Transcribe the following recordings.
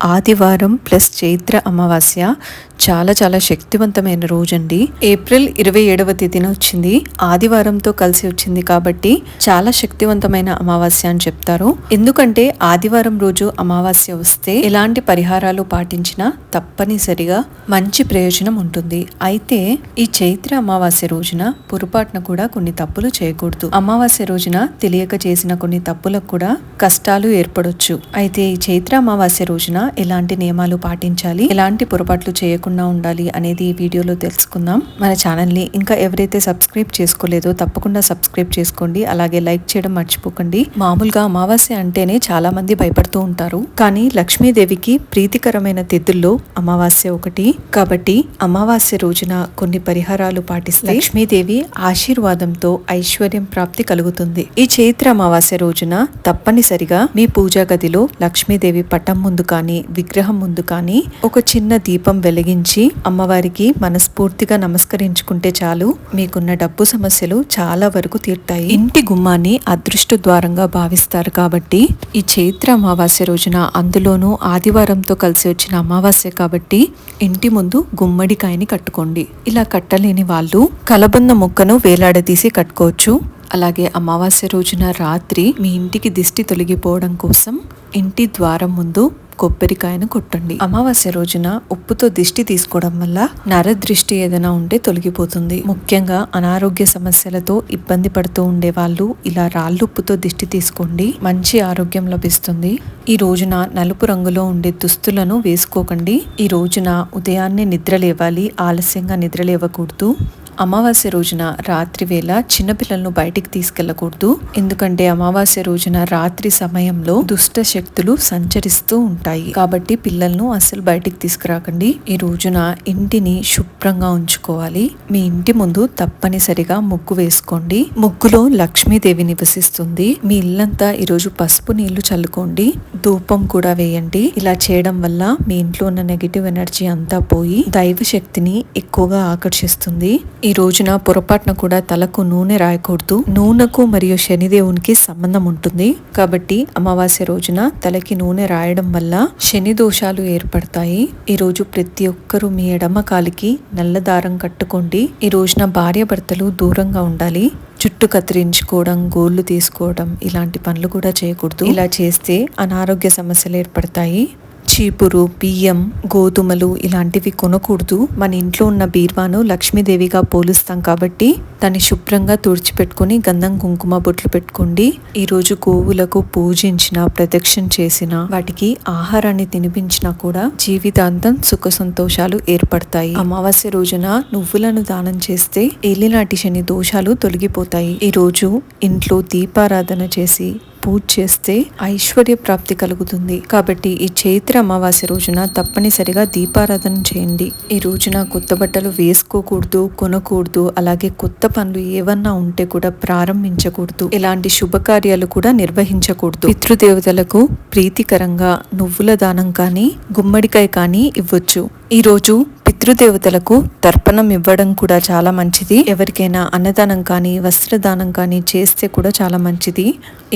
ఆదివారం ప్లస్ చైత్ర అమావాస్య చాలా చాలా శక్తివంతమైన రోజు అండి ఏప్రిల్ ఇరవై ఏడవ తేదీన వచ్చింది. ఆదివారంతో కలిసి వచ్చింది కాబట్టి చాలా శక్తివంతమైన అమావాస్య అని చెప్తారు. ఎందుకంటే ఆదివారం రోజు అమావాస్య వస్తే ఎలాంటి పరిహారాలు పాటించినా తప్పనిసరిగా మంచి ప్రయోజనం ఉంటుంది. అయితే ఈ చైత్ర అమావాస్య రోజున పొరపాటున కూడా కొన్ని తప్పులు చేయకూడదు. అమావాస్య రోజున తెలియక చేసిన కొన్ని తప్పులకు కూడా కష్టాలు ఏర్పడొచ్చు. అయితే ఈ చైత్ర అమావాస్య రోజున ఎలాంటి నియమాలు పాటించాలి ఎలాంటి పొరపాట్లు చేయకుండా ఉండాలి అనేది ఈ వీడియోలో తెలుసుకుందాం. మన ఛానల్ని ఇంకా ఎవరైతే సబ్స్క్రైబ్ చేసుకోలేదో తప్పకుండా సబ్స్క్రైబ్ చేసుకోండి. అలాగే లైక్ చేయడం మర్చిపోకండి. మామూలుగా అమావాస్య అంటేనే చాలా మంది భయపడుతూ ఉంటారు. కానీ లక్ష్మీదేవికి ప్రీతికరమైన తిథుల్లో అమావాస్య ఒకటి. కాబట్టి అమావాస్య రోజున కొన్ని పరిహారాలు పాటిస్తే లక్ష్మీదేవి ఆశీర్వాదంతో ఐశ్వర్యం ప్రాప్తి కలుగుతుంది. ఈ చైత్ర అమావాస్య రోజున తప్పనిసరిగా మీ పూజా గదిలో లక్ష్మీదేవి పటం ముందు కానీ విగ్రహం ముందు కానీ ఒక చిన్న దీపం వెలిగించి అమ్మవారికి మనస్ఫూర్తిగా నమస్కరించుకుంటే చాలు. మీకున్న డబ్బు సమస్యలు చాలా వరకు తీర్తాయి. ఇంటి గుమ్మాన్ని అదృష్ట ద్వారంగా భావిస్తారు కాబట్టి ఈ చైత్ర అమావాస్య రోజున అందులోనూ ఆదివారంతో కలిసి వచ్చిన అమావాస్య కాబట్టి ఇంటి ముందు గుమ్మడికాయని కట్టుకోండి. ఇలా కట్టలేని వాళ్ళు కలబంద మొక్కను వేలాడదీసి కట్టుకోవచ్చు. అలాగే అమావాస్య రోజున రాత్రి మీ ఇంటికి దిష్టి తొలగిపోవడం కోసం ఇంటి ద్వారం ముందు కొబ్బరికాయను కొట్టండి. అమావాస్య రోజున ఉప్పుతో దిష్టి తీసుకోవడం వల్ల నర దృష్టి ఏదైనా ఉంటే తొలగిపోతుంది. ముఖ్యంగా అనారోగ్య సమస్యలతో ఇబ్బంది పడుతూ ఉండే వాళ్ళు ఇలా రాళ్ళుప్పుతో దిష్టి తీసుకోండి. మంచి ఆరోగ్యం లభిస్తుంది. ఈ రోజున నలుపు రంగులో ఉండే దుస్తులను వేసుకోకండి. ఈ రోజున ఉదయాన్నే నిద్ర లేవాలి ఆలస్యంగా నిద్ర లేవకూడదు. అమావాస్య రోజున రాత్రి వేళ చిన్నపిల్లలను బయటికి తీసుకెళ్ళకూడదు. ఎందుకంటే అమావాస్య రోజున రాత్రి సమయంలో దుష్ట శక్తులు సంచరిస్తూ ఉంటాయి. కాబట్టి పిల్లలను అస్సలు బయటికి తీసుకురాకండి. ఈ రోజున ఇంటిని శుభ్రంగా ఉంచుకోవాలి. మీ ఇంటి ముందు తప్పనిసరిగా ముగ్గు వేసుకోండి. ముగ్గులో లక్ష్మీదేవి నివసిస్తుంది. మీ ఇల్లంతా ఈరోజు పసుపు నీళ్ళు చల్లుకోండి. ధూపం కూడా వేయండి. ఇలా చేయడం వల్ల మీ ఇంట్లో ఉన్న నెగిటివ్ ఎనర్జీ అంతా పోయి దైవ శక్తిని ఎక్కువగా ఆకర్షిస్తుంది. ఈ రోజున పొరపాటున కూడా తలకు నూనె రాయకూడదు. నూనెకు మరియు శనిదేవునికి సంబంధం ఉంటుంది. కాబట్టి అమావాస్య రోజున తలకి నూనె రాయడం వల్ల శని దోషాలు ఏర్పడతాయి. ఈ రోజు ప్రతి ఒక్కరూ మీ ఎడమ కాలికి నల్ల దారం కట్టుకోండి. ఈ రోజున భార్య భర్తలు దూరంగా ఉండాలి. జుట్టు కత్తిరించుకోవడం గోళ్ళు తీసుకోవడం ఇలాంటి పనులు కూడా చేయకూడదు. ఇలా చేస్తే అనారోగ్య సమస్యలు ఏర్పడతాయి. చీపురు బియ్యం గోధుమలు ఇలాంటివి కొనకూడదు. మన ఇంట్లో ఉన్న బీర్వాను లక్ష్మీదేవిగా పోలుస్తాం కాబట్టి దాన్ని శుభ్రంగా తుడిచిపెట్టుకుని గంధం కుంకుమ బొట్లు పెట్టుకోండి. ఈరోజు గోవులకు పూజించిన ప్రదక్షిణ చేసిన వాటికి ఆహారాన్ని తినిపించినా కూడా జీవితాంతం సుఖ సంతోషాలు ఏర్పడతాయి. అమావాస్య రోజున నువ్వులను దానం చేస్తే ఏలినాటి శని దోషాలు తొలగిపోతాయి. ఈరోజు ఇంట్లో దీపారాధన చేసి పూజ చేస్తే ఐశ్వర్య ప్రాప్తి కలుగుతుంది. కాబట్టి ఈ చైత్ర అమావాస్య రోజున తప్పనిసరిగా దీపారాధన చేయండి. ఈ రోజున కొత్త బట్టలు వేసుకోకూడదు కొనకూడదు అలాగే కొత్త పనులు ఏవన్నా ఉంటే కూడా ప్రారంభించకూడదు. ఇలాంటి శుభకార్యాలు కూడా నిర్వహించకూడదు. పితృదేవతలకు ప్రీతికరంగా నువ్వుల దానం కానీ గుమ్మడికాయ కానీ ఇవ్వచ్చు. ఈరోజు పితృదేవతలకు తర్పణం ఇవ్వడం కూడా చాలా మంచిది. ఎవరికైనా అన్నదానం కానీ వస్త్రదానం కానీ చేస్తే కూడా చాలా మంచిది.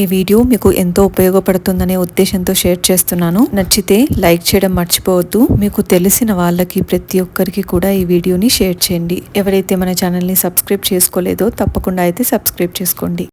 ఈ వీడియో మీకు ఎంతో ఉపయోగపడుతుందనే ఉద్దేశంతో షేర్ చేస్తున్నాను. నచ్చితే లైక్ చేయడం మర్చిపోవద్దు. మీకు తెలిసిన వాళ్ళకి ప్రతి ఒక్కరికి కూడా ఈ వీడియోని షేర్ చేయండి. ఎవరైతే మన ఛానల్ని సబ్స్క్రైబ్ చేసుకోలేదో తప్పకుండా అయితే సబ్స్క్రైబ్ చేసుకోండి.